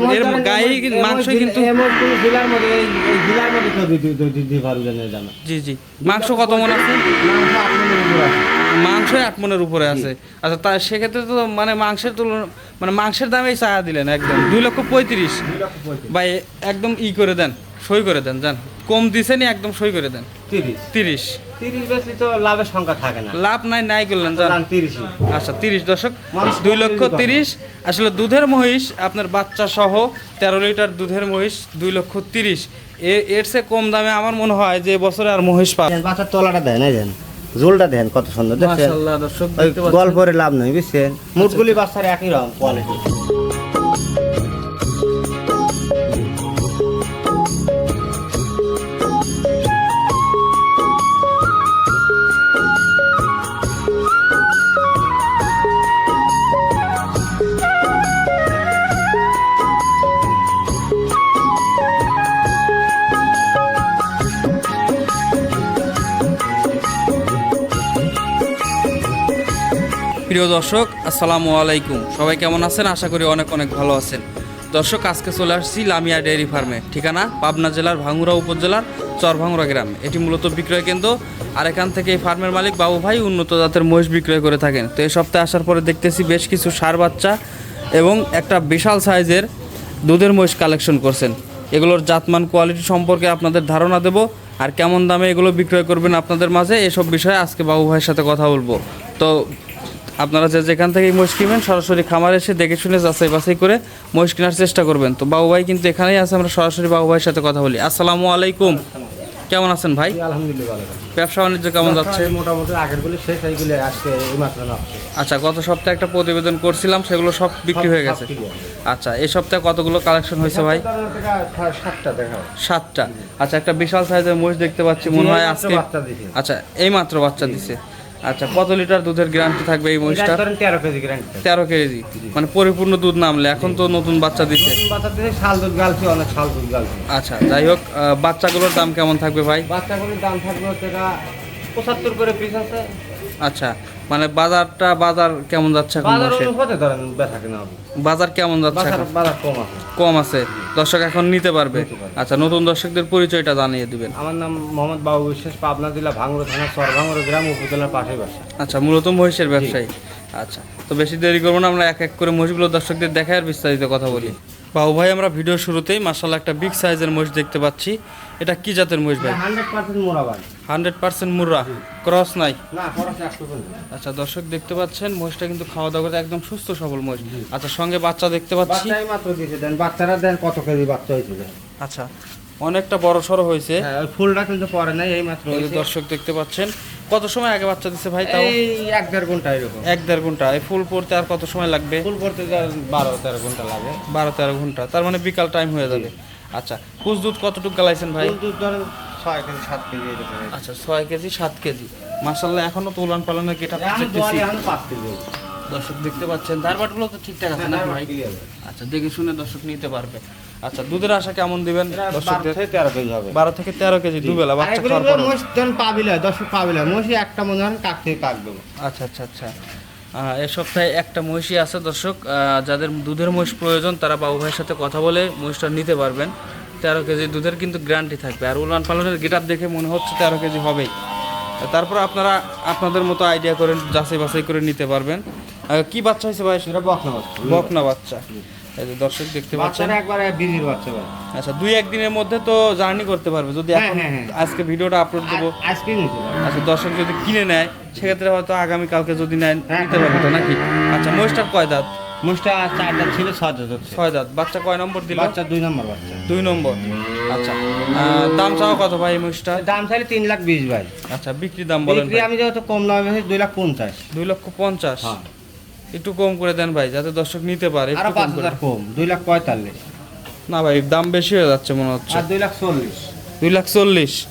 এর গায়ে মাংস কিন্তু এমন কোন জেলার মধ্যে এই এই জেলার মধ্যে কেউ দিতে দিতে- দিতে পারবে না জানো। জি জি। মাংস কত মন আছে? মাংস আপনাদের উপর আছে। মাংস আট মনের উপরে আছে। আচ্ছা তা সেক্ষেত্রে তো মানে মাংসের তুলনা মানে মাংসের দামেই চা দিলেন একদম। দুই লক্ষ পঁয়ত্রিশ। দুই লক্ষ পঁয়ত্রিশ। ভাই একদম ই করে দেন সই করে দেন জান। কম দিছেনি একদম সই করে দেন। তিরিশ। তিরিশ। তিরিশ বেশি তো লাভের সংখ্যা থাকে না। লাভ নাই নাই করলেন জান। দাম তিরিশই। আচ্ছা তিরিশ দশক মানুষ লক্ষ কম দিতে তিরিশ। আসলে দুধের মহিষ আপনার বাচ্চা সহ তেরো লিটার দুধের মহিষ দুই লক্ষ তিরিশ। এ- এর চেয়ে কম দামে আমার মনে হয় যে বছরে আর মহিষ পাবে দেন, বাচ্চার তলাটা দেন এই দেন। ঝোলটা কত সুন্দর দেখছেন? মাশাআল্লাহ দর্শক ওই দেখতে পাচ্ছেন। গল্পরে লাভ নেই বুঝছেন? মুটগুলি বাচ্চার একই রকম কোয়ালিটি প্রিয় দর্শক, আসসালামু আলাইকুম। সবাই কেমন আছেন? আশা করি অনেক অনেক ভালো আছেন। দর্শক, আজকে চলে আসছি লামিয়া ডেয়ারি ফার্মে। ঠিকানা? পাবনা জেলার ভাঙ্গুরা উপজেলার চরভাঙ্গুরা গ্রাম। এটি মূলত বিক্রয় কেন্দ্র। আর এখান থেকে এই ফার্মের মালিক বাবু ভাই উন্নত জাতের মহিষ বিক্রয় করে থাকেন। তো এই সপ্তাহে আসার পরে দেখতেছি বেশ কিছু সার বাচ্চা এবং একটা বিশাল সাইজের দুধের মহিষ কালেকশন করছেন। এগুলোর জাতমান, কোয়ালিটি সম্পর্কে আপনাদের ধারণা দেব। আর কেমন দামে এগুলো বিক্রয় করবেন আপনাদের মাঝে, এসব বিষয়ে আজকে বাবু ভাইয়ের সাথে কথা বলব। তো আপনারা যে যেখান থেকে মহিষ কিনবেন সরাসরি খামারে এসে দেখে শুনে যাচাই বাছাই করে মহিষ কেনার চেষ্টা করবেন। তো বাবু ভাই কিন্তু এখানেই আছে আমরা সরাসরি বাবু ভাইয়ের সাথে কথা বলি। আসসালামু আলাইকুম। কেমন আছেন ভাই? আলহামদুলিল্লাহ ব্যবসা বাণিজ্য কেমন যাচ্ছে? মোটামুটি আগের গুলি শেষ এইগুলি আজকে এই মাত্র আচ্ছা গত সপ্তাহে একটা প্রতিবেদন করছিলাম সেগুলো সব বিক্রি হয়ে গেছে। আচ্ছা এই সপ্তাহে কতগুলো কালেকশন হয়েছে ভাই? সাতটা দেখাও সাতটা। আচ্ছা একটা বিশাল সাইজের মহিষ দেখতে পাচ্ছি মনে হয় আজকে আচ্ছা এই মাত্র বাচ্চা দিছে। আচ্ছা কত লিটার দুধের গ্যারান্টি থাকবে এই মহিষটা তেরো কেজি গ্যারান্টি তেরো কেজি। মানে পরিপূর্ণ দুধ নামলে এখন তো নতুন বাচ্চা দিচ্ছে শাল দুধ গালছি অনেক শাল দুধ গালছি। আচ্ছা যাই হোক বাচ্চাগুলোর দাম কেমন থাকবে ভাই? বাচ্চাগুলোর দাম থাকবে হচ্ছে পঁচাত্তর করে পিস আছে। আচ্ছা মানে বাজারটা বাজার কেমন যাচ্ছে এখন বাজার? অনুপাতে ধরেন কিনা হবে। বাজার কেমন যাচ্ছে বাজার বাজার কম আছে। কম আছে। দর্শক এখন নিতে পারবে। আচ্ছা নতুন দর্শকদের পরিচয়টা জানিয়ে দিবেন। আমার নাম মোহাম্মদ বাবু বিশ্বাস পাবনা জেলা ভাঙ্গুর থানা সর ভাঙ্গুর গ্রাম উপজেলার পাশে বাসা। আচ্ছা মূলত মহিষের ব্যবসায়ী। আচ্ছা তো বেশি দেরি করব না আমরা এক এক করে মহিষগুলো দর্শকদের দেখায় আর বিস্তারিত কথা বলি। বাবু ভাই আমরা ভিডিও শুরুতেই মাসাল্লাহ একটা বিগ সাইজের মহিষ দেখতে পাচ্ছি। এটা কি জাতের মহিষ ভাই? হান্ড্রেড পার্সেন্ট মুর্রা ক্রস নাই। আচ্ছা দর্শক দেখতে পাচ্ছেন মহিষটা কিন্তু খাওয়া দাওয়া করতে একদম সুস্থ সবল মহিষ। আচ্ছা সঙ্গে বাচ্চা দেখতে পাচ্ছি। বাচ্চারা দেন কত কেজি বাচ্চা হয়েছে আচ্ছা অনেকটা বড় সড়ো হয়েছে। হ্যাঁ ফুলটা কিন্তু পরে নাই এই মাত্র। দর্শক দেখতে পাচ্ছেন কত সময় আগে বাচ্চা দিচ্ছে ভাই তাও? এই এক দেড় ঘণ্টা এরকম। এক দেড় ঘণ্টা। এই ফুল পড়তে আর কত সময় লাগবে? ফুল পড়তে যা বারো তেরো ঘণ্টা লাগে। বারো তেরো ঘণ্টা। তার মানে বিকাল টাইম হয়ে যাবে। আচ্ছা কুচ দুধ কতটুকু গালাইছেন ভাই? দুধ ধরেন ছয় কেজি সাত কেজি আচ্ছা ছয় কেজি সাত কেজি। মাসাল্লাহ এখনও তো উলান পালানের গেটা দেখতেছি। পাঁচ কেজি দর্শক দেখতে পাচ্ছেন ধারবাটগুলো তো ঠিকঠাক আছে না হ্যাঁ, ভাই। আচ্ছা দেখে শুনে দর্শক নিতে পারবে। আচ্ছা দুধের আশা কেমন দিবেন বারো থেকে তেরো কেজি হবে। বারো থেকে তেরো কেজি দুবেলা বাচ্চা খাওয়ার পরে। ধরেন পাবিলা একটা মনে হয় কাক থেকে কাক দেবো। আচ্ছা আচ্ছা আচ্ছা। এ সপ্তাহে একটা মহিষী আছে দর্শক যাদের দুধের মহিষ প্রয়োজন তারা বাবু ভাইয়ের সাথে কথা বলে মহিষটা নিতে পারবেন। তেরো কেজি দুধের কিন্তু গ্যারান্টি থাকবে। আর উলান পালনের গেট দেখে মনে হচ্ছে তেরো কেজি হবেই। তারপর আপনারা আপনাদের মতো আইডিয়া করে যাচাই বাছাই করে নিতে পারবেন। কি বাচ্চা হয়েছে ভাই? সেটা বকনা বাচ্চা। বকনা বাচ্চা। এই যে দর্শক দেখতে পাচ্ছেন। একবারে বিজির বাচ্চা ভাই। আচ্ছা দুই একদিনের মধ্যে তো জার্নি করতে পারবে। যদি হ্যাঁ, এখন হ্যাঁ, হ্যাঁ। আজকে ভিডিওটা আপলোড দেবো। আজকে আচ্ছা দর্শক যদি কিনে নেয় সেক্ষেত্রে হয়তো আগামী কালকে যদি নেয় নিতে পারবে তো নাকি? আচ্ছা মহিষটার কয় দাঁত? মহিষটা চারটা ছিল ছয় দাঁত ছয় দাঁত। বাচ্চা কয় নম্বর দিল? বাচ্চা দুই নম্বর বাচ্চা। দুই নম্বর। আচ্ছা দাম চাও কত ভাই মহিষটা? দাম চাইলে তিন লাখ বিশ ভাই। আচ্ছা বিক্রি দাম বলেন আমি যেহেতু কম দামে দুই লাখ পঞ্চাশ। দুই লক্ষ পঞ্চাশ। হ্যাঁ। একটু কম করে দেন ভাই যাতে দর্শক নিতে পারে আরও পাঁচ হাজার কম দুই লাখ পঁয়তাল্লিশ। না ভাই দাম বেশি হয়ে যাচ্ছে মনে হচ্ছে। আর দুই লাখ চল্লিশ। দুই লাখ চল্লিশ।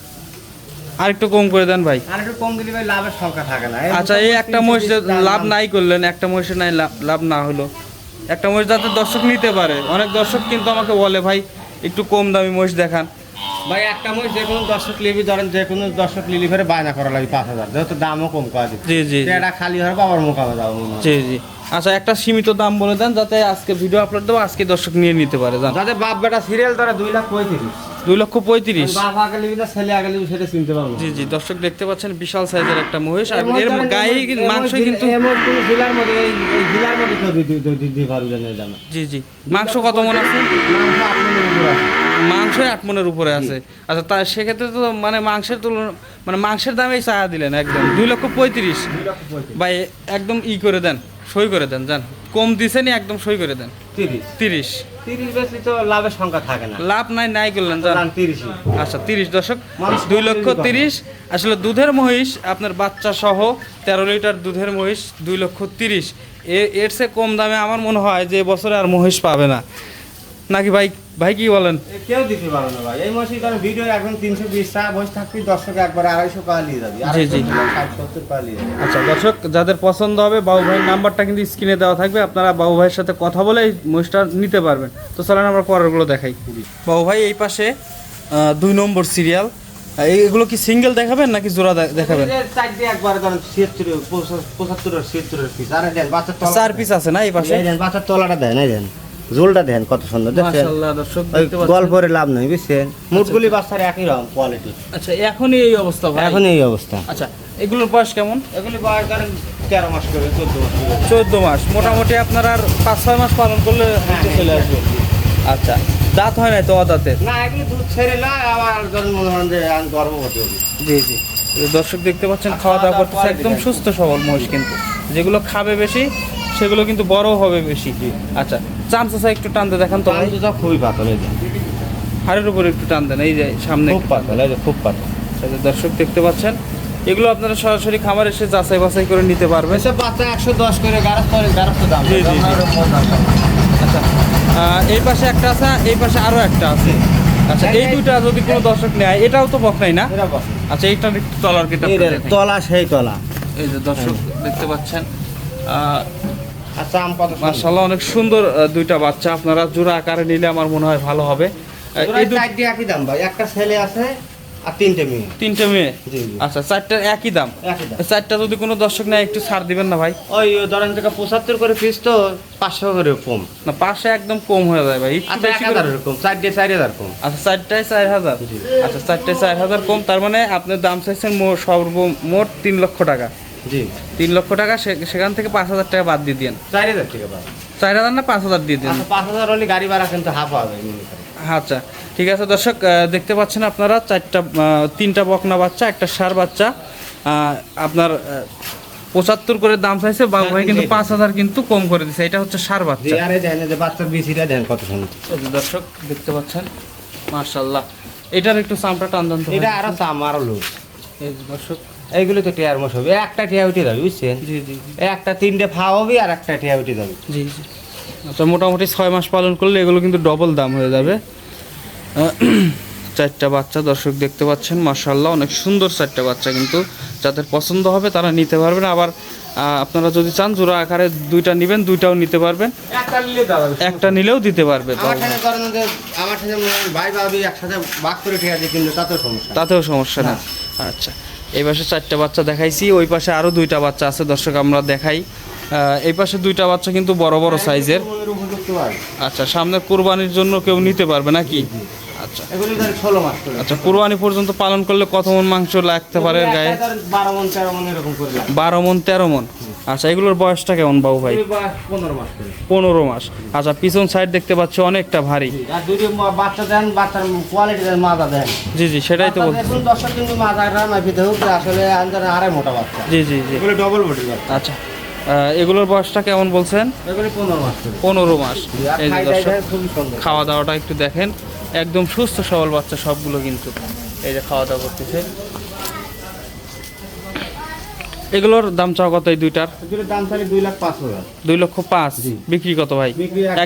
আর একটু কম করে দেন ভাই। আর একটু কম দিলে ভাই লাভের সংখ্যা থাকে না। আচ্ছা এই একটা মহিষ লাভ নাই করলেন একটা মহিষে নাই লাভ- না হলো। একটা মহিষ যাতে দর্শক নিতে পারে। অনেক দর্শক কিন্তু আমাকে বলে ভাই একটু কম দামি মহিষ দেখান। ভাই একটা মহিষ যে কোনো দর্শক লিবি ধরেন যে কোনো দর্শক লিলি ফেরে বায়না করা লাগে পাঁচ হাজার। যেহেতু দামও কম করা দিচ্ছে জি জি। এটা খালি হয় বাবার মোকামে যাব। জি জি। আচ্ছা একটা সীমিত দাম বলে দেন যাতে আজকে ভিডিও আপলোড দেবো আজকে দর্শক নিয়ে নিতে পারে জান। যাতে বাপ বেটা সিরিয়াল ধরে দুই লাখ পঁয়ত্রিশ। দুই লক্ষ পঁয়ত্রিশ। বাপ আগে লিবি না ছেলে আগে লিবি সেটা চিনতে পারব। জি জি দর্শক দেখতে পাচ্ছেন বিশাল সাইজের একটা মহিষ আর এর গায়ে মাংস কিন্তু এমন কোনো জেলার মধ্যে এই এই জেলার মধ্যে কেউ দিতে- দিতে- দিতে পারবে না এই জি জি। মাংস কত মন আছে? মাংস আট উপরে আছে। মনের উপরে আছে। আচ্ছা তা সেক্ষেত্রে তো মানে মাংসের তুলনা মানে মাংসের দামেই চাহা দিলেন একদম। দুই লক্ষ পঁয়ত্রিশ। দুই লক্ষ পঁয়ত্রিশ। ভাই একদম ই করে দেন। সই করে দেন জান। কম দিছেনি একদম সই করে দেন। তিরিশ। তিরিশ। তিরিশ বেশি তো লাভের সংখ্যা থাকে না। লাভ নাই নাই করলেন জান। দাম তিরিশই আচ্ছা তিরিশ দশক দুই লক্ষ। তিরিশ। আসলে দুধের মহিষ আপনার বাচ্চা সহ তেরো লিটার দুধের মহিষ দুই লক্ষ তিরিশ। এ- এর চেয়ে কম দামে আমার মনে হয় যে বছরে আর মহিষ পাবে না। নাকি ভাই ভাই কি বলেন? কেউ দিতে পারো না ভাই। এই মাসে কারণ ভিডিও এখন তিনশো বিশ টাকা বসে থাকবি দর্শক একবার আড়াইশো টাকা নিয়ে যাবি। জি। যাবি আচ্ছা দর্শক যাদের পছন্দ হবে বাবু ভাইয়ের নাম্বারটা কিন্তু স্ক্রিনে দেওয়া থাকবে। আপনারা বাবু ভাইয়ের সাথে কথা বলে এই মহিষটা নিতে পারবেন। তো চলেন আমরা পরেরগুলো দেখাই। বাবু ভাই এই পাশে দুই নম্বর সিরিয়াল। এইগুলো কি সিঙ্গেল দেখাবেন নাকি জোড়া দেখাবেন? চার পিস আছে না এই পাশে? বাচ্চার তলাটা এই দেন। ঝোলটা দেন কত সুন্দর দেখছেন? মাশাআল্লাহ দর্শক ওই দেখতে পাচ্ছেন? গল্পরে লাভ নেই বুঝছেন? মুটগুলি বাচ্চার একই রকম কোয়ালিটি আচ্ছা এখনই এই অবস্থা এখন এই অবস্থা। আচ্ছা এগুলোর বয়স কেমন? এগুলি বয়স ধরেন তেরো মাস করে চোদ্দ মাস চোদ্দ মাস মোটামুটি আপনার আর পাঁচ ছয় মাস পালন করলে হ্যাঁ, চলে আসবে। আচ্ছা দাঁত হয় না তো অদাঁতে? না এগুলি দুধ ছেড়ে না আবার ধরেন মনে হন যে আমি গর্ভবতী জি জি। দর্শক দেখতে পাচ্ছেন খাওয়া দাওয়া করতেছে একদম সুস্থ সবল মহিষ কিন্তু। যেগুলো খাবে বেশি সেগুলো কিন্তু বড় হবে বেশি। আচ্ছা চাম চাষা একটু টানতে দেখান তো। ভাই খুবই পাতল এই যে। হাড়ের উপরে একটু টান দেন এই যে সামনে খুব পাতল এই যে খুব পাতল। দর্শক দেখতে পাচ্ছেন এগুলো আপনারা সরাসরি খামার এসে যাচাই বাছাই করে নিতে পারবেন। এসব বাচ্চা একশো দশ করে গারস্থ গারস্থ দাম। জি, জি, জি। আচ্ছা। এই পাশে একটা আছে এই পাশে আরও একটা আছে। আচ্ছা এই দুইটা যদি কোনো দর্শক নেয় এটাও তো বকনাই না? এরকম। আচ্ছা এইটা একটু তলার কেটে তলা সেই তলা। এই যে দর্শক দেখতে পাচ্ছেন আহ, আচ্ছা আম কত সুন্দর। মাশাআল্লাহ অনেক সুন্দর দুইটা বাচ্চা। আপনারা জোড়া আকারে নিলে আমার মনে হয় ভালো হবে। এই একই দাম ভাই একটা ছেলে আছে আর তিনটে মেয়ে। তিনটে মেয়ে? আচ্ছা চারটার একই দাম? চারটা যদি কোনো দর্শক নেয় একটু ছাড় দিবেন না ভাই? ওই ধরেন থেকে পঁচাত্তর করে পিস তো পাঁচশো করে কম। না পাশে একদম কম হয়ে যায় ভাই একটু আচ্ছা বেশি করে- হাজার কম চারটে চার হাজার কম। আচ্ছা চারটায় চার হাজার? আচ্ছা চারটায় চার হাজার কম তার মানে আপনার দাম চাইছেন সর্বমোট তিন লক্ষ টাকা। জি। তিন লক্ষ টাকা সে- সেখান থেকে পাঁচ হাজার টাকা বাদ দিয়ে দিন চার হাজার টাকা চার হাজার না পাঁচ হাজার দিয়ে দিন। আচ্ছা পাঁচ হাজার হলে গাড়ি ভাড়া কিন্তু হাফ হবে। আচ্ছা ঠিক আছে দর্শক দেখতে পাচ্ছেন আপনারা চারটা তিনটা বকনা বাচ্চা একটা সার বাচ্চা। আপনার পঁচাত্তর করে দাম চাইছে বাবু ভাই কিন্তু পাঁচ হাজার কিন্তু কম করে দিছে। এটা হচ্ছে সার বাচ্চা। বাচ্চার বিচিটা দেন কত দর্শক দেখতে পাচ্ছেন মার্শাল্লাহ এটার একটু চামটা টান টান এটা আরও দাম আরও লোক এই দর্শক এইগুলো তো টিয়ার মশ হবে। একটা টিয়া উঠে যাবে বুঝছেন? জি জি একটা তিনটে ফা হবে আর একটা টিয়া উঠে যাবে। জি জি। আচ্ছা মোটামুটি ছয় মাস পালন করলে এগুলো কিন্তু ডবল দাম হয়ে যাবে। চারটা বাচ্চা দর্শক দেখতে পাচ্ছেন মার্শাল্লাহ অনেক সুন্দর চারটা বাচ্চা কিন্তু যাদের পছন্দ হবে তারা নিতে পারবেন। আবার আপনারা যদি চান জোড়া আকারে দুইটা নেবেন দুইটাও নিতে পারবেন। একটা নিলেও দিতে পারবে। তাতেও সমস্যা না। আচ্ছা। এই পাশে চারটা বাচ্চা দেখাইছি ওই পাশে আরও দুইটা বাচ্চা আছে দর্শক আমরা দেখাই। এই পাশে দুইটা বাচ্চা কিন্তু বড় বড় সাইজের। আচ্ছা সামনে কোরবানির জন্য কেউ নিতে পারবে নাকি? আচ্ছা। আচ্ছা কুরবানি পর্যন্ত পালন করলে কত মন মাংস লাগতে পারে গায়ে? বারো মন তেরো মন এরকম বারো মন তেরো মন। আচ্ছা এগুলোর বয়সটা কেমন বাবু ভাই? পনেরো মাস আচ্ছা পিছন সাইড দেখতে পাচ্ছি অনেকটা ভারী। আর বাচ্চা দেন বাচ্চার কোয়ালিটি দেন মাজা দেন। জি জি সেটাই তো বলছি। দর্শক কিন্তু আসলে আড়াই মোটা বাচ্চা। জি জি জি। ডবল বডি আচ্ছা এগুলোর বয়সটা কেমন বলছেন? পনেরো মাস আর খাওয়া দাওয়াটা একটু দেখেন। একদম সুস্থ সবল বাচ্চা সবগুলো কিন্তু। এই যে খাওয়া দাওয়া করতেছে। এগুলোর দাম চাও কত এই দুইটার? দাম দুই লাখ পাঁচ হাজার। দুই লক্ষ পাঁচ। বিক্রি কত ভাই?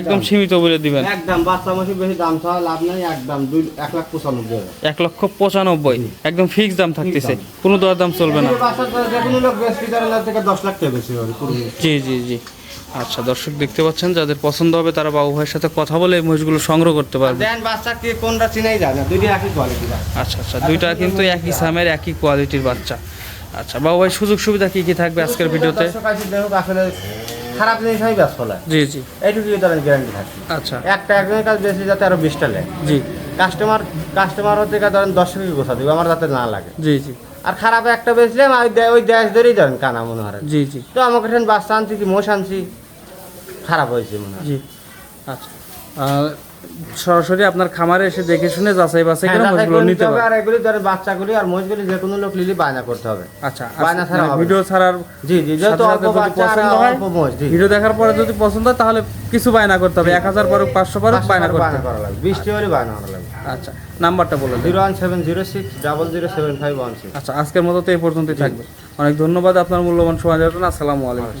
একদম। সীমিত বলে দিবেন। একদম বাচ্চা মাসে বেশি দাম চাওয়া লাভ নাই একদম দুই এক লাখ পঁচানব্বই এক লক্ষ পঁচানব্বই। একদম ফিক্স দাম থাকতেছে। কোনো দর দাম চলবে না। এগুলো বাচ্চা তো যে কোনো লোক বেশি থেকে দশ লাখ টাকা বেশি হবে জি জি জি। আচ্ছা দর্শক দেখতে পাচ্ছেন যাদের পছন্দ হবে তারা বাবু ভাইয়ের সাথে কথা বলে এই মহিষগুলো সংগ্রহ করতে পারবে। দেন বাচ্চা কি কোনটা চিনাই যায় না দুইটি একই কোয়ালিটি আচ্ছা আচ্ছা দুইটা কিন্তু একই সামের একই কোয়ালিটির বাচ্চা। আচ্ছা বাবু ভাই সুযোগ সুবিধা কি কি থাকবে আজকের ভিডিওতে? আসলে খারাপ জিনিস হয় ব্যস্ত ফলে জি জি। গ্যারান্টি থাকে। আচ্ছা। একটা একজনের কাছে বেশি যাতে আরও বিশটা নেয় জি। কাস্টমার কাস্টমার হতে ধরেন দশ টাকা গোছা দিবে আমার যাতে না লাগে। জি জি। আর খারাপ একটা বেচলাম ওই ওই দেশ ধরেই ধরেন কানা মনে হয়। জি জি। তো আমাকে বাচ্চা আনছি কি মোষ আনছি খারাপ হয়েছে মনে হয়। জি। আচ্ছা। সরাসরি আপনার খামারে এসে দেখে শুনে যাচাই বাছাই হ্যাঁ, করে মোষগুলো নিতে হবে। আর এগুলি ধরেন বাচ্চাগুলি আর মোষগুলি যে কোনো লোক লিলি বায়না করতে হবে। আচ্ছা বায়না ছাড়া মানে। ভিডিও ছাড়ার জি জি যেহেতু অল্প বাচ্চা আর অল্প জি। ভিডিও দেখার পরে যদি পছন্দ হয় তাহলে কিছু বায়না করতে হবে। এক হাজার পারুক পাঁচশো পারুক বায়না করতে হবে। করা লাগবে। বৃষ্টি হলে বায়না করা লাগবে। আচ্ছা নাম্বারটা বলে দিন। Zero one seven zero six double zero seven five one আচ্ছা আজকের মতো তো এই পর্যন্তই থাকবে। অনেক ধন্যবাদ আপনার মূল্যবান সময় দেওয়ার জন্য। আসসালামু আলাইকুম।